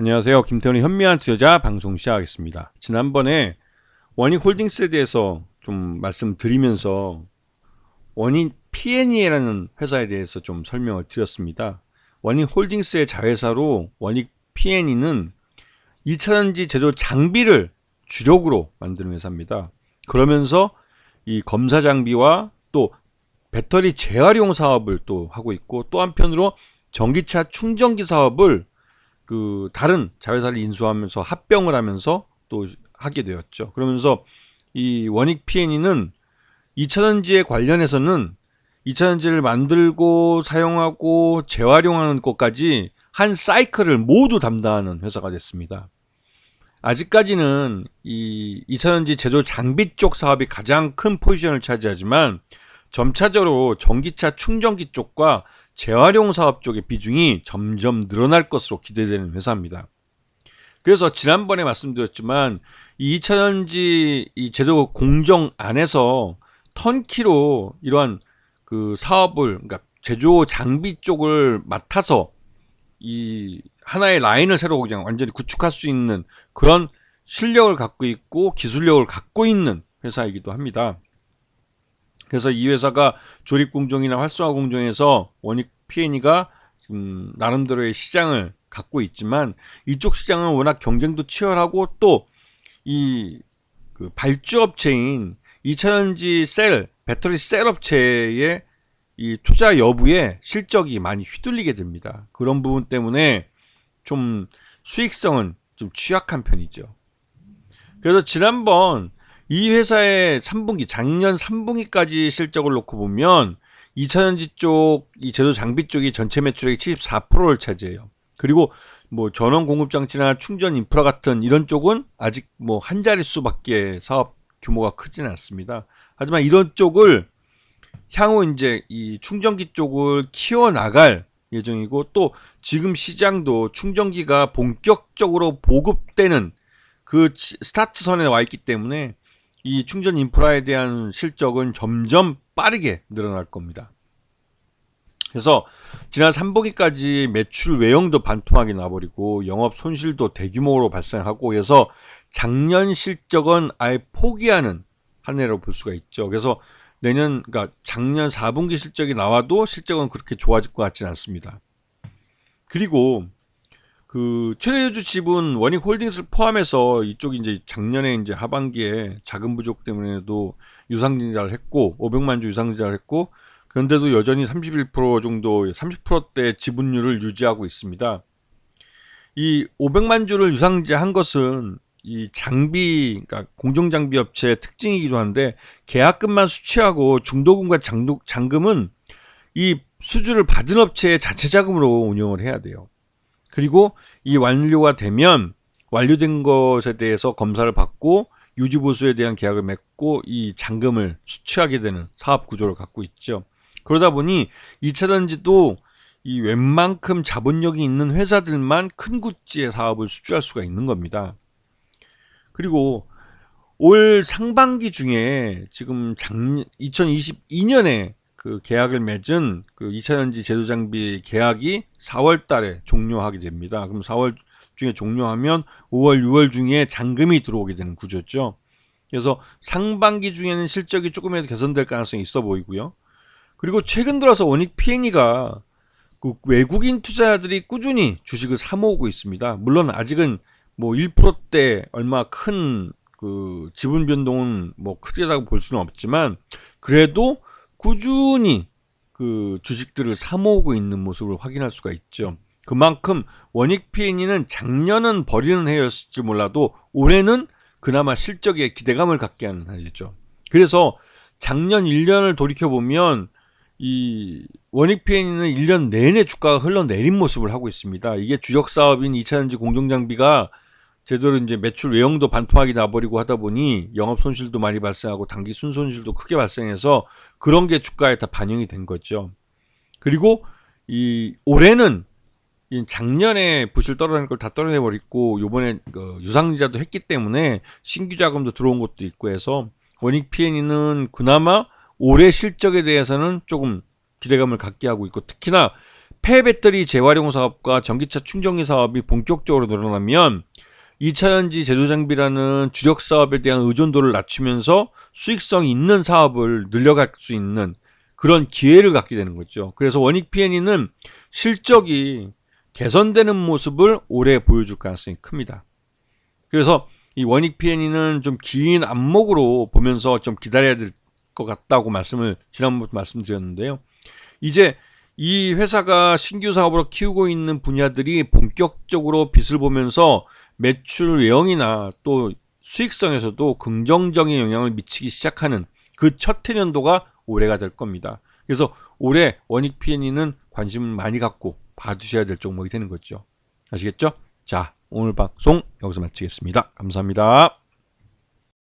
안녕하세요. 김태훈의 현미한 투자자 방송 시작하겠습니다. 지난번에 원익 홀딩스에 대해서 좀 말씀드리면서 원익 P&E라는 회사에 대해서 좀 설명을 드렸습니다. 원익 홀딩스의 자회사로 원익 P&E는 2차전지 제조 장비를 주력으로 만드는 회사입니다. 그러면서 이 검사 장비와 또 배터리 재활용 사업을 또 하고 있고 또 한편으로 전기차 충전기 사업을 그 다른 자회사를 인수하면서 합병을 하면서 또 하게 되었죠. 그러면서 이 원익 P&E는 2차전지에 관련해서는 2차전지를 만들고 사용하고 재활용하는 것까지 한 사이클을 모두 담당하는 회사가 됐습니다. 아직까지는 이 2차전지 제조 장비 쪽 사업이 가장 큰 포지션을 차지하지만 점차적으로 전기차 충전기 쪽과 재활용 사업 쪽의 비중이 점점 늘어날 것으로 기대되는 회사입니다. 그래서 지난번에 말씀드렸지만 이 2차 전지 이 제조 공정 안에서 턴키로 이러한 그 사업을 그러니까 제조 장비 쪽을 맡아서 이 하나의 라인을 새로 그냥 완전히 구축할 수 있는 그런 실력을 갖고 있고 기술력을 갖고 있는 회사이기도 합니다. 그래서 이 회사가 조립 공정이나 활성화 공정에서 원익 P&E가 지금 나름대로의 시장을 갖고 있지만 이쪽 시장은 워낙 경쟁도 치열하고 또 이 그 발주 업체인 2차전지 셀 배터리 셀 업체의 이 투자 여부에 실적이 많이 휘둘리게 됩니다. 그런 부분 때문에 좀 수익성은 좀 취약한 편이죠. 그래서 지난번 이 회사의 3분기, 작년 3분기까지 실적을 놓고 보면 2차전지 쪽, 이 제조 장비 쪽이 전체 매출액의 74%를 차지해요. 그리고 뭐 전원 공급 장치나 충전 인프라 같은 이런 쪽은 아직 뭐 한 자릿수밖에 사업 규모가 크지는 않습니다. 하지만 이런 쪽을 향후 이제 이 충전기 쪽을 키워 나갈 예정이고 또 지금 시장도 충전기가 본격적으로 보급되는 그 스타트 선에 와 있기 때문에 이 충전 인프라에 대한 실적은 점점 빠르게 늘어날 겁니다. 그래서 지난 3분기까지 매출 외형도 반토막이 나버리고 영업 손실도 대규모로 발생하고 해서 작년 실적은 아예 포기하는 한 해로 볼 수가 있죠. 그래서 내년 그러니까 작년 4분기 실적이 나와도 실적은 그렇게 좋아질 것 같지는 않습니다. 그리고 그 최대주 지분 원익 홀딩스를 포함해서 이쪽 이제 작년에 이제 하반기에 자금 부족 때문에도 유상증자를 했고 500만 주 유상증자를 했고 그런데도 여전히 31% 정도 30%대 지분율을 유지하고 있습니다. 이 500만 주를 유상증자한 것은 이 장비, 그러니까 공정 장비 업체의 특징이기도 한데 계약금만 수취하고 중도금과 장도, 잔금은 이 수주를 받은 업체의 자체 자금으로 운영을 해야 돼요. 그리고 이 완료가 되면 완료된 것에 대해서 검사를 받고 유지보수에 대한 계약을 맺고 이 잔금을 수취하게 되는 사업 구조를 갖고 있죠. 그러다 보니 2차전지도 이 웬만큼 자본력이 있는 회사들만 큰 구찌의 사업을 수주할 수가 있는 겁니다. 그리고 올 상반기 중에 지금 작년 2022년에 그 계약을 맺은 그 2차 전지 제조 장비 계약이 4월 달에 종료하게 됩니다. 그럼 4월 중에 종료하면 5월, 6월 중에 잔금이 들어오게 되는 구조죠. 그래서 상반기 중에는 실적이 조금이라도 개선될 가능성이 있어 보이고요. 그리고 최근 들어서 원익 P&E가 그 외국인 투자자들이 꾸준히 주식을 사 모으고 있습니다. 물론 아직은 뭐 1%대 얼마 큰 그 지분 변동은 뭐 크다고 볼 수는 없지만 그래도 꾸준히 그 주식들을 사 모으고 있는 모습을 확인할 수가 있죠. 그만큼 원익 P&E는 작년은 버리는 해였을지 몰라도 올해는 그나마 실적에 기대감을 갖게 하는 해죠. 그래서 작년 1년을 돌이켜 보면 이 원익 P&E는 1년 내내 주가가 흘러내린 모습을 하고 있습니다. 이게 주력 사업인 2차전지 공정장비가 제대로 이제 매출 외형도 반토막이 나버리고 하다 보니 영업 손실도 많이 발생하고 단기 순손실도 크게 발생해서 그런 게 주가에 다 반영이 된 거죠. 그리고 이 올해는 작년에 부실 떨어낸 걸 다 떨어내 버리고 요번에 그 유상자도 했기 때문에 신규 자금도 들어온 것도 있고 해서 원익 P&E는 그나마 올해 실적에 대해서는 조금 기대감을 갖게 하고 있고 특히나 폐배터리 재활용 사업과 전기차 충전기 사업이 본격적으로 늘어나면 2차 전지 제조 장비라는 주력 사업에 대한 의존도를 낮추면서 수익성 있는 사업을 늘려갈 수 있는 그런 기회를 갖게 되는 거죠. 그래서 원익 PNE는 실적이 개선되는 모습을 올해 보여줄 가능성이 큽니다. 그래서 이 원익 PNE는 좀 긴 안목으로 보면서 좀 기다려야 될 것 같다고 말씀을 지난번부터 말씀드렸는데요. 이제 이 회사가 신규 사업으로 키우고 있는 분야들이 본격적으로 빛을 보면서 매출 외형이나 또 수익성에서도 긍정적인 영향을 미치기 시작하는 그 첫 해년도가 올해가 될 겁니다. 그래서 올해 원익 PNE는 관심을 많이 갖고 봐주셔야 될 종목이 되는 거죠. 아시겠죠? 자, 오늘 방송 여기서 마치겠습니다. 감사합니다.